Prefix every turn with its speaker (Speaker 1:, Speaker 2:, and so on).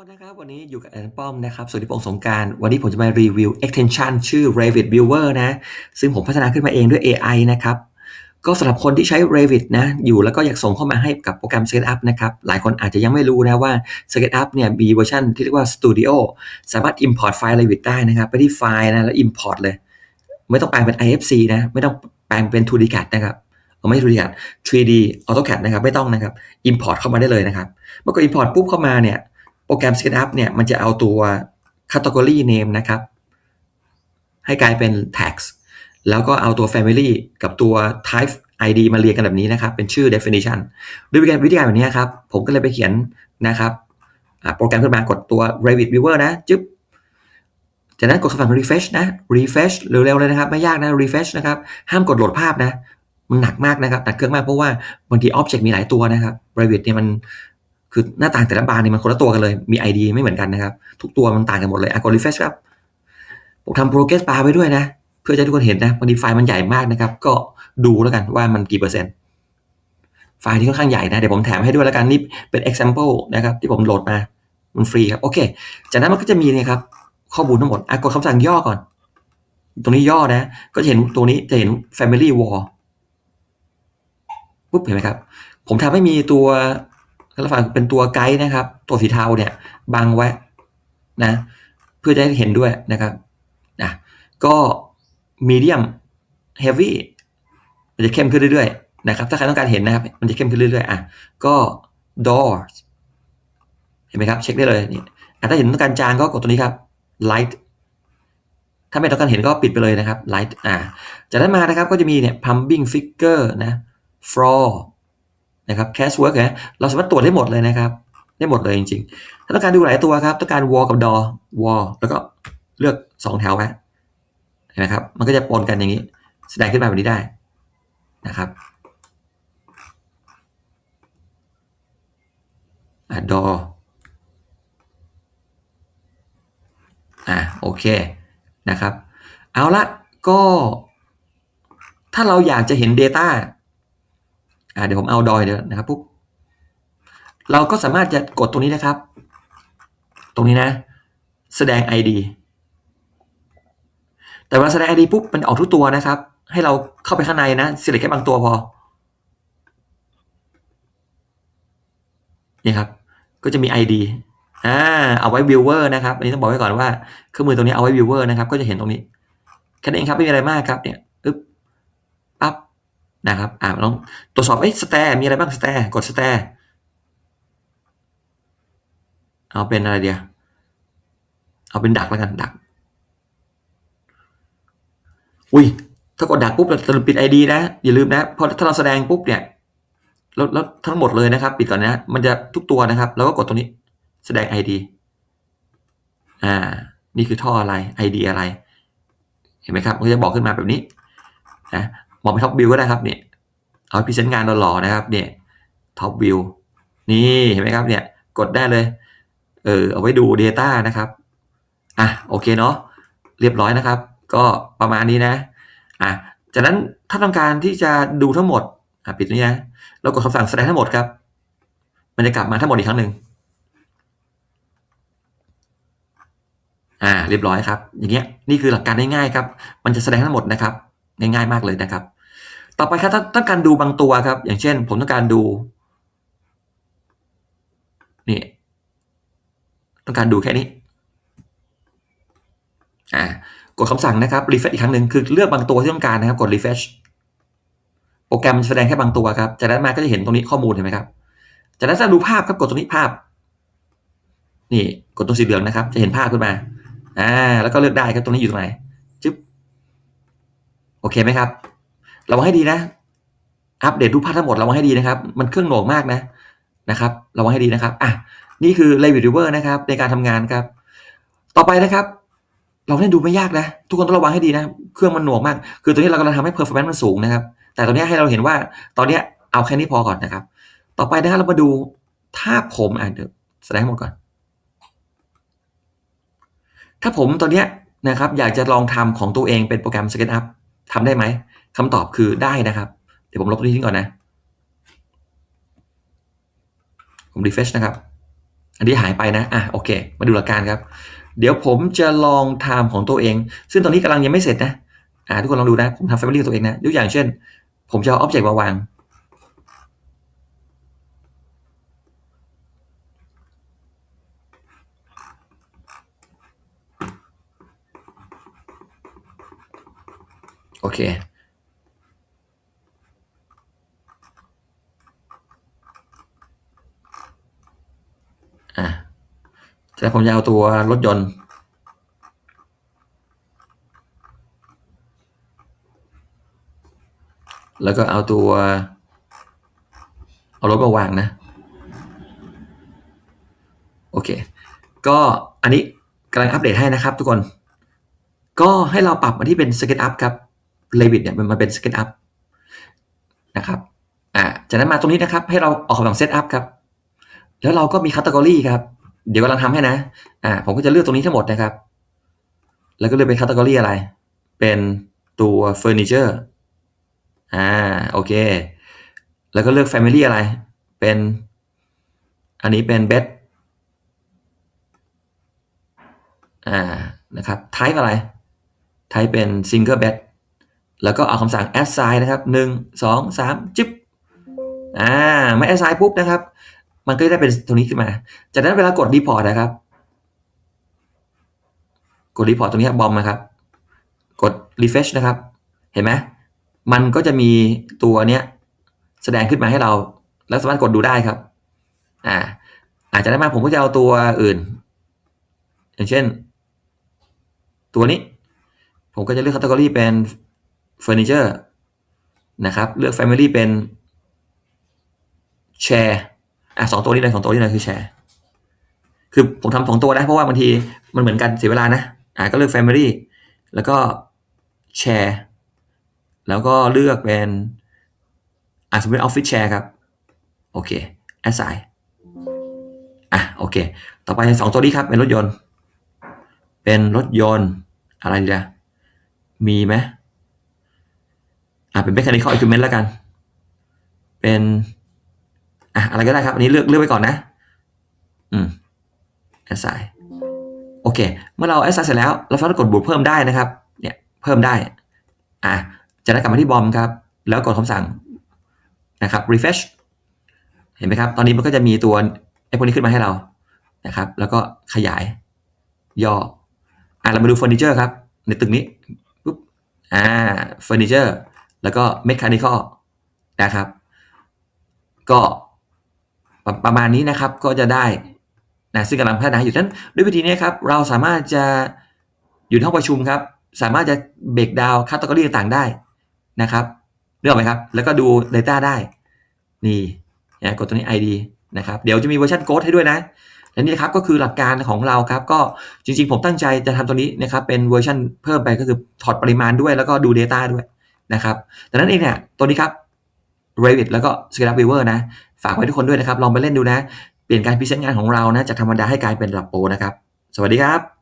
Speaker 1: คนนะครับ วันนี้อยู่กับแอนป้อมนะครับสวัสดีปงสงการ วันนี้ผมจะมารีวิว extension ชื่อ Revit Viewer นะ ซึ่งผมพัฒนาขึ้นมาเองด้วย AI นะครับ ก็สำหรับคนที่ใช้ Revit นะ อยู่แล้วก็อยากส่งเข้ามาให้กับโปรแกรม SketchUp นะครับ หลายคนอาจจะยังไม่รู้นะว่า SketchUp เนี่ยมีเวอร์ชันที่เรียกว่า Studio สามารถ import ไฟล์ Revit ได้นะครับ ไปที่ไฟล์นะแล้ว import เลย ไม่ต้องแปลงเป็น IFC นะ ไม่ต้องแปลงเป็น 2D CAD นะครับเอาไม่ 2D CAD 3D AutoCAD นะครับ ไม่ต้องนะครับ import เข้ามาได้เลยนะครับ เมื่อกด import ปุ๊บเข้ามาเนี่ย โปรแกรม SketchUp เนี่ยมันจะเอาตัว category name นะครับ ให้กลายเป็น tags แล้วก็เอาตัว family กับตัว type ID มาเรียงกันแบบนี้นะครับ เป็นชื่อ definition ด้วยวิธีการวิธีการแบบนี้ครับ ผมก็เลยไปเขียนนะครับโปรแกรมขึ้นมากดตัว Revit Viewer นะจึ๊บจากนั้นกดคำสั่ง refresh นะ refresh เร็วๆเลยนะครับ ไม่ยากนะ refresh นะครับ ห้ามกดโหลดภาพนะ มันหนักมากนะครับหนักเครื่องมากเพราะว่าบางที object มีหลายตัวนะครับ Revit เนี่ยมัน คือหน้าต่างแต่ละบานเนี่ยมันคนละตัวกันเลย มี ID ไม่เหมือนกันนะครับ ทุกตัวมันต่างกันหมดเลยอะกด refresh ครับ ผมทำ progress bar ไว้ด้วยนะ เพื่อจะให้ทุกคนเห็นนะบางทีไฟล์มันใหญ่มากนะครับ ก็ดูแล้วกันว่ามันกี่เปอร์เซ็นต์ ไฟล์ที่ค่อนข้างใหญ่นะ เดี๋ยวผมแถมให้ด้วยแล้วกันนี่เป็น example นะครับ ที่ผมโหลดมา มันฟรีครับ โอเค จากนั้นมันก็จะมีเนี่ยครับ ข้อมูลทั้งหมดอะกดคำสั่งย่อก่อน ตรงนี้ย่อนะ ก็จะเห็นตรงนี้จะเห็น family wall ปุ๊บเห็นไหมครับ ผมทำให้มีตัว แล้วฝั่งเป็นตัวไกด์นะครับ ตัวสีเทาเนี่ยบังไว้นะ เพื่อจะให้เห็นด้วยนะครับนะก็มีเดียมเฮฟวี่มันจะเข้มขึ้นเรื่อยๆนะครับ ถ้าใครต้องการเห็นนะครับ มันจะเข้มขึ้นเรื่อยๆอะก็ doors เห็นไหมครับ เช็คได้เลยนี่อะถ้าเห็นต้องการจางก็กดตัวนี้ครับ light ถ้าไม่ต้องการเห็นก็ปิดไปเลยนะครับ light อ่าจากนั้นมานะครับก็จะมีเนี่ย pumping figure นะ floor นะครับ cash work นะเราสามารถตรวจได้หมดเลยนะครับ ได้หมดเลยจริงๆ ถ้าต้องการดูหลายตัวครับ ต้องการ wall กับ door wall แล้วก็เลือกสองแถวไว้นไหมครับ มันก็จะปนกันอย่างนี้ แสดงขึ้นมาแบบนี้ได้นะครับอะ door อะโอเคนะครับ เอาละก็ถ้าเราอยากจะเห็น Data อ่าเดี๋ยวผมเอาดอยเดี๋ยวนะครับปุ๊บเราก็สามารถจะกดตรงนี้นะครับ ตรงนี้นะ แสดง ID แต่เวลาแสดง ID ปุ๊บมันออกทุกตัวนะครับ ให้เราเข้าไปข้างในนะ select แค่บางตัวพอนี่ครับ ก็จะมี ID อ่าเอาไว้ viewer นะครับ อันนี้ต้องบอกไว้ก่อนว่าเครื่องมือตรงนี้เอาไว้ viewer นะครับ ก็จะเห็นตรงนี้แค่นั้นเองครับไม่มีอะไรมากครับเนี่ย นะครับอ่าลองตรวจสอบเอ้ยสแตร์มีอะไรบ้างสแตร์กดสแตร์เอาเป็นอะไรเดียวเอาเป็นดักแล้วกันดัก อุ้ยถ้ากดดักปุ๊บเราจะปิดไอดีนะ อย่าลืมนะพราะถ้าเราแสดงปุ๊บเนี่ยแล้วแล้วทั้งหมดเลยนะครับ ปิดก่อนนะ มันจะทุกตัวนะครับ แล้วก็กดตรงนี้ แสดง ID อ่า นี่คือท่ออะไร ID อะไร เห็นไหมครับมันก็จะบอกขึ้นมาแบบนี้นะ มองไปท็อปวิวก็ได้ครับเนี่ยเอาพรีเซนต์งานหล่อๆนะครับเนี่ยท็อปวิวนี่เห็นไหมครับเนี่ยกดได้เลยเออเอาไว้ดู Data นะครับอะโอเคเนาะเรียบร้อยนะครับ ก็ประมาณนี้นะอะจากนั้นถ้าต้องการที่จะดูทั้งหมดอะปิดนี้นะแล้วกดคำสั่งแสดงทั้งหมดครับ มันจะกลับมาทั้งหมดอีกครั้งหนึ่งอ่าเรียบร้อยครับ อย่างเงี้ยนี่คือหลักการง่ายๆครับ มันจะแสดงทั้งหมดนะครับ ง่ายๆมากเลยนะครับ ต่อไปครับถ้าต้องการดูบางตัวครับ อย่างเช่น ผมต้องการดูนี่ต้องการดูแค่นี้อ่ากดคำสั่งนะครับ refresh อีกครั้งหนึ่งคือเลือกบางตัวที่ต้องการนะครับ กด refresh โปรแกรมจะแสดงแค่บางตัวครับ จากนั้นมาก็จะเห็นตรงนี้ข้อมูลเห็นไหมครับ จากนั้นจะดูภาพครับกดตรงนี้ภาพ นี่กดตรงสีเหลืองนะครับ จะเห็นภาพขึ้นมาอ่าแล้วก็เลือกได้ครับตรงนี้อยู่ตรงไหนจึ๊บโอเคไหมครับ ระวังให้ดีนะ อัปเดตรูปภาพทั้งหมดระวังให้ดีนะครับ มันเครื่องหน่วงมากนะนะครับระวังให้ดีนะครับอะนี่คือ Revit Viewer นะครับในการทำงานครับ ต่อไปนะครับ เราเล่นดูไม่ยากนะ ทุกคนต้องระวังให้ดีนะ เครื่องมันหน่วงมาก คือตัวนี้เรากำลังทำให้ performance มันสูงนะครับ แต่ตอนนี้ให้เราเห็นว่าตอนนี้เอาแค่นี้พอก่อนนะครับ ต่อไปนะครับเรามาดูถ้าผมอ่านเดี๋ยวแสดงให้หมดก่อน ถ้าผมตอนนี้นะครับ อยากจะลองทำของตัวเองเป็นโปรแกรม SketchUp ทำได้ไหม คำตอบคือได้นะครับ เดี๋ยวผมลบตรงนี้ทิ้งก่อนนะ ผม refresh นะครับ อันนี้หายไปนะ อะโอเค มาดูหลักการครับ เดี๋ยวผมจะลองทำของตัวเอง ซึ่งตอนนี้กำลังยังไม่เสร็จนะ อ่าทุกคนลองดูนะ ผมทำ Family ของตัวเองนะ ยกอย่างเช่น ผมจะเอา Object มาวางโอเค แล้วผมจะเอาตัวรถยนต์ แล้วก็เอาตัว เอารถมาวางนะ โอเค ก็อันนี้กำลังอัปเดตให้นะครับทุกคน ก็ให้เราปรับมาที่เป็น SketchUp ครับ Revit เนี่ยมันมาเป็น SketchUp นะครับ อ่า จากนั้นมาตรงนี้นะครับ ให้เราออกคำสั่ง Setup ครับ แล้วเราก็มี Category ครับ เดี๋ยวกำลังทำให้นะ อ่า ผมก็จะเลือกตรงนี้ทั้งหมดนะครับ แล้วก็เลือกเป็น Category อะไร เป็นตัว Furniture อ่า โอเค แล้วก็เลือก Family อะไร เป็น อันนี้เป็น Bed อ่า นะครับ Type อะไร Type เป็น Single Bed แล้วก็เอาคำสั่ง assign นะครับหนึ่งสองสามจึ๊บ อ่า ไม่ assign ปุ๊บนะครับ มันก็จะได้เป็นตรงนี้ขึ้นมา จากนั้นเวลากด report นะครับ กด report ตตรงนี้บอมนะครับ กด refresh นะครับ เห็นไหมมันก็จะมีตัวเนี้ยแสดงขึ้นมาให้เรา แล้วสามารถกดดูได้ครับ อ่า อาจจะได้มาผมก็จะเอาตัวอื่น อย่างเช่น ตัวนี้ ผมก็จะเลือก category เป็น furniture นะครับ เลือก family เป็น share อะสองตัวนี้เลยสองตัวนี้เลยคือ share คือผมทำสองตัวนะเพราะว่าบางทีมันเหมือนกันเสียเวลานะอ่าก็เลือก family แล้วก็ share แล้วก็เลือกเป็นอะสมมติ office share ครับ โอเค assign อะโอเค ต่อไปสองตัวนี้ครับ เป็นรถยนต์ เป็นรถยนต์อะไรดีล่ะมีไหมอะเป็น mechanical equipment แล้วกัน เป็น อะอะไรก็ได้ครับ อันนี้เลือกเลือกไว้ก่อนนะ อืม assign โอเค เมื่อเรา assign เสร็จแล้ว เราสามารถกดบวกเพิ่มได้นะครับ เนี่ย เพิ่มได้ อะจากนั้นกลับมาที่บอมครับ แล้วกดคำสั่งนะครับ refresh เห็นไหมครับ ตอนนี้มันก็จะมีตัวไอ้พวกนี้ขึ้นมาให้เรา นะครับ แล้วก็ขยาย ย่อ อะเรามาดูเฟอร์นิเจอร์ครับ ในตึกนี้ปุ๊บ อ่า เฟอร์นิเจอร์ แล้วก็เมคานิคอลนะครับ ก็ ประประมาณนี้นะครับก็จะได้นะซึ่งกำลังพัฒนาอยู่นั้นด้วยวิธีนี้ครับเราสามารถจะอยู่ในห้องประชุมครับ สามารถจะเบรกดาวคัตตอรี่ต่างๆได้นะครับเรื่องไหมครับ แล้วก็ดู Data ได้ นี่นะกดตัวนี้ ID นะครับเดี๋ยวจะมีเวอร์ชันโค้ดให้ด้วยนะและนี่นะครับก็คือหลักการของเราครับ ก็จริงๆ ผมตั้งใจจะทำตัวนี้นะครับเป็นเวอร์ชันเพิ่มไปก็คือถอดปริมาณด้วยแล้วก็ดู Data ด้วยนะครับดังนั้นเองเนี่ยตัวนี้ครับ Revit แล้วก็ SketchUp Viewer นะ ฝากไว้ทุกคนด้วยนะครับ ลองไปเล่นดูนะ เปลี่ยนการพิเศษงานของเรานะจากธรรมดาให้กลายเป็นระดับโปรนะครับ สวัสดีครับ